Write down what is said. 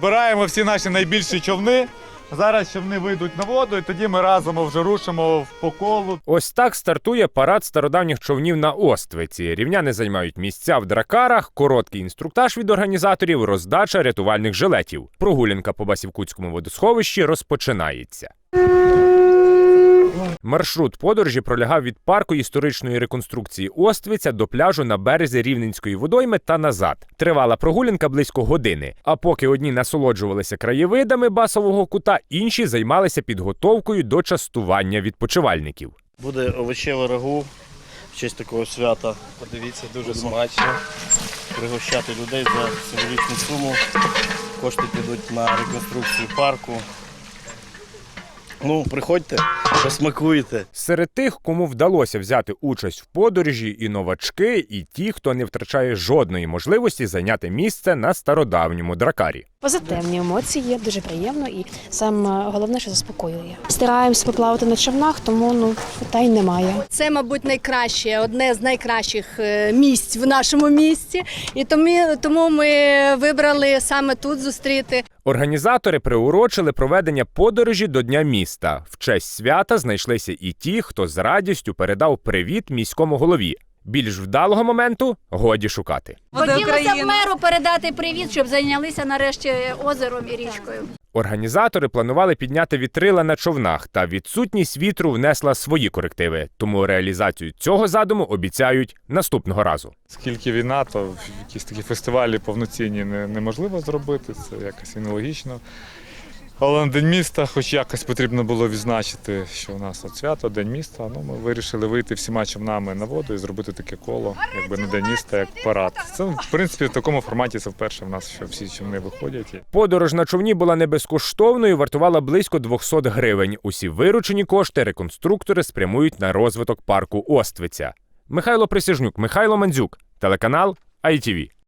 Збираємо всі наші найбільші човни. Зараз човни вийдуть на воду, і тоді ми разом вже рушимо в поколу. Ось так стартує парад стародавніх човнів на Оствиці. Рівняни займають місця в дракарах, короткий інструктаж від організаторів, роздача рятувальних жилетів. Прогулянка по Басівкутському водосховищі розпочинається. Маршрут подорожі пролягав від парку історичної реконструкції Оствиця до пляжу на березі Рівненської водойми та назад. Тривала прогулянка близько години. А поки одні насолоджувалися краєвидами басового кута, інші займалися підготовкою до частування відпочивальників. Буде овочеве рагу в честь такого свята. Подивіться, дуже смачно. Пригощати людей за символічну суму. Кошти підуть на реконструкцію парку. Ну, приходьте, посмакуйте. Серед тих, кому вдалося взяти участь в подорожі, і новачки, і ті, хто не втрачає жодної можливості зайняти місце на стародавньому дракарі. Позитивні емоції є, дуже приємно і саме головне, що заспокоює. Стараємось поплавати на човнах, тому ну питань немає. Це, мабуть, найкраще, одне з найкращих е, місць в нашому місті. І тому, тому ми вибрали саме тут зустріти. Організатори приурочили проведення подорожі до Дня міста. В честь свята знайшлися і ті, хто з радістю передав привіт міському голові. Більш вдалого моменту годі шукати. Хотілося б меру передати привіт, щоб зайнялися нарешті озером і річкою. Організатори планували підняти вітрила на човнах, та відсутність вітру внесла свої корективи. Тому реалізацію цього задуму обіцяють наступного разу. Скільки війна, то якісь такі фестивалі повноцінні не, неможливо зробити, це якось і нелогічно. Але на День міста, хоч якось потрібно було відзначити, що у нас от свято, День міста. Ну, ми вирішили вийти всіма човнами на воду і зробити таке коло, якби на День міста, як парад. Це, в принципі, в такому форматі це вперше в нас, що всі човни виходять. Подорож на човні була не безкоштовною, вартувала близько 200 гривень. Усі виручені кошти реконструктори спрямують на розвиток парку Оствиця. Михайло Присяжнюк, Михайло Мандзюк, телеканал ITV.